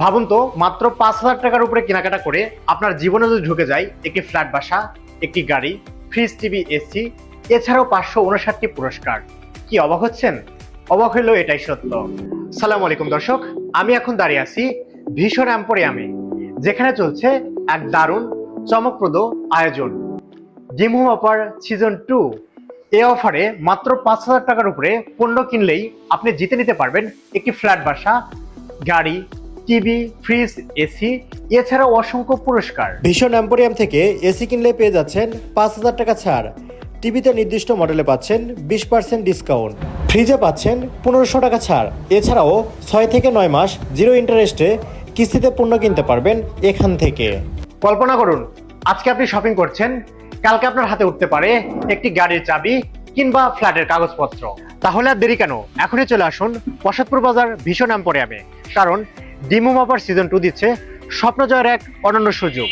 ভাবুন তো, মাত্র পাঁচ হাজার টাকার উপরে কেনাকাটা করে আপনার জীবনে যদি ঢুকে যায় একটি ফ্ল্যাট বাসা, একটি গাড়ি, ফ্রিজ, টিভি, এসি, এছাড়াও পাঁচশো উনষাটটি পুরস্কার। কি অবাক হচ্ছেন? অবাক হইলেও এটাই সত্য। সালাম আলাইকুম দর্শক, আমি এখন দাঁড়িয়ে আছি ভীষণ অ্যাম্পোরিয়ামে, যেখানে চলছে এক দারুণ, চমকপ্রদ আয়োজন। Gym home offer season two. এই অফারে মাত্র পাঁচ হাজার টাকার উপরে পণ্য কিনলেই আপনি জিতে নিতে পারবেন একটি ফ্ল্যাট বাসা, গাড়ি টিভি ফ্রিজ এসি এছাড়াও অসংখ্য পুরস্কার। ভীষণ অ্যাম্পোরিয়াম থেকে এসি কিনলে পেয়ে যাচ্ছেন পাঁচ হাজার টাকা ছাড়। টিভিতে নির্দিষ্ট মডেলে পাচ্ছেন বিশ পার্সেন্ট ডিসকাউন্ট। ফ্রিজে পাচ্ছেন পনেরোশো টাকা ছাড়। এছাড়াও ছয় থেকে নয় মাস জিরো ইন্টারেস্টে কিস্তিতে পণ্য কিনতে পারবেন এখান থেকে। কল্পনা করুন আজকে আপনি শপিং করছেন কালকে আপনার হাতে উঠতে পারে একটি গাড়ির চাবি কিংবা ফ্ল্যাটের কাগজপত্র। তাহলে আর দেরি কেন? এখনই চলে আসুন প্রসাদপুর বাজার ভীষণ এম্পোরিয়ামে কারণ ডিমো মাপার সিজন টু দিচ্ছে স্বপ্নজয়ের এক অনন্য সুযোগ।